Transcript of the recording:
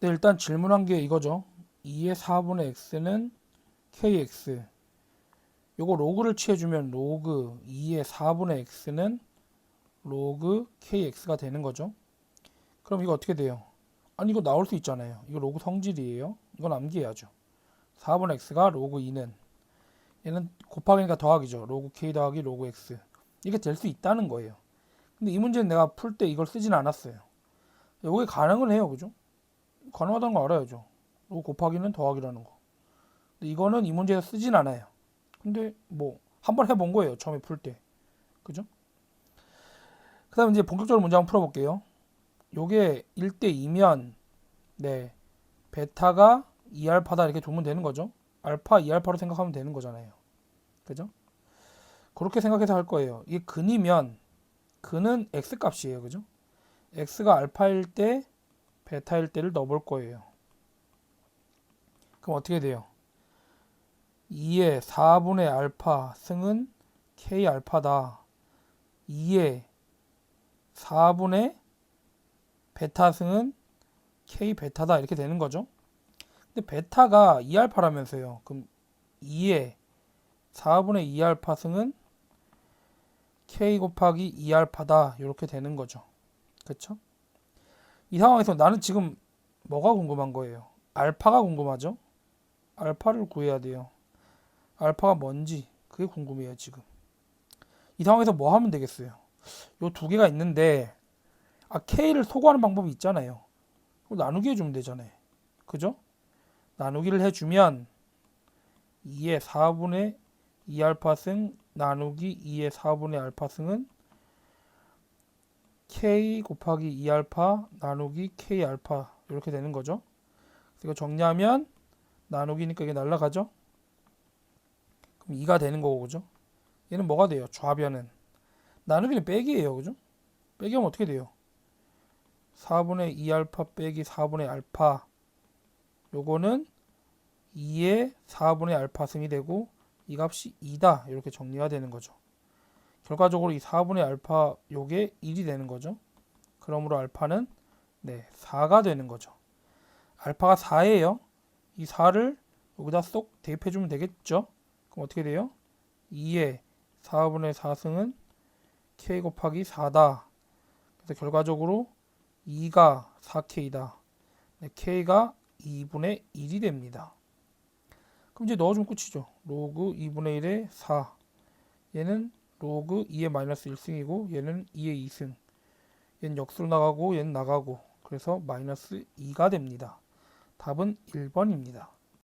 네, 일단 질문한 게 이거죠. 2의 4분의 x는 kx. 요거 로그를 취해주면 로그 2의 4분의 x는 로그 kx가 되는 거죠. 그럼 이거 어떻게 돼요? 아니 이거 나올 수 있잖아요. 이거 로그 성질이에요. 이건 암기해야죠. 4분의 x가 로그 2는 얘는 곱하기니까 더하기죠. 로그 k 더하기 로그 x. 이게 될 수 있다는 거예요. 근데 이 문제는 내가 풀 때 이걸 쓰진 않았어요. 요게 가능은 해요. 그죠? 가능하다는 거 알아야죠. 로그 곱하기는 더하기라는 거. 근데 이거는 이 문제에서 쓰진 않아요. 근데 뭐 한번 해본 거예요. 처음에 풀 때. 그죠? 그 다음에 이제 본격적으로 문제 한번 풀어볼게요. 요게 1대2면 네 베타가 2알파다 이렇게 두면 되는 거죠. 알파 2알파로 생각하면 되는 거잖아요. 그죠? 그렇게 생각해서 할 거예요. 이게 근이면 근은 x 값이에요. 그죠? x가 알파일 때 베타일 때를 넣어볼 거예요. 그럼 어떻게 돼요? 2의 4분의 알파 승은 k 알파다. 2의 4분의 베타 승은 k 베타다 이렇게 되는 거죠. 근데 베타가 2알파라면서요. 그럼 2의 4분의 2알파 승은 k 곱하기 2알파다 이렇게 되는 거죠. 그렇죠? 이 상황에서 나는 지금 뭐가 궁금한 거예요? 알파가 궁금하죠? 알파를 구해야 돼요. 알파가 뭔지 그게 궁금해요 지금. 이 상황에서 뭐 하면 되겠어요? 요 두 개가 있는데 아 k를 소거하는 방법이 있잖아요. 나누기 해주면 되잖아요. 그죠? 나누기를 해주면 2의 4분의 2알파 승 나누기 2의 4분의 알파 승은 k 곱하기 2알파 나누기 k 알파 이렇게 되는 거죠. 이거 정리하면 나누기니까 이게 날라가죠. 그럼 2가 되는 거고 그죠? 얘는 뭐가 돼요? 좌변은 나누기는 빼기예요. 그죠? 빼기 하면 어떻게 돼요? 4분의 2알파 빼기 4분의 알파 요거는 2의 4분의 알파 승이 되고 이 값이 2다 이렇게 정리가 되는 거죠. 결과적으로 이 4분의 알파 요게 1이 되는 거죠. 그러므로 알파는 네 4가 되는 거죠. 알파가 4예요. 이 4를 여기다 쏙 대입해 주면 되겠죠. 그럼 어떻게 돼요? 2의 4분의 4승은 k 곱하기 4다. 그래서 결과적으로 2가 4k다. 네, k가 2분의 1이 됩니다. 그럼 이제 넣어주면 끝이죠. 로그 2분의 1에 4. 얘는 로그 2의 마이너스 1승이고 얘는 2의 2승. 얘는 역수로 나가고 얘는 나가고 그래서 마이너스 2가 됩니다. 답은 1번입니다.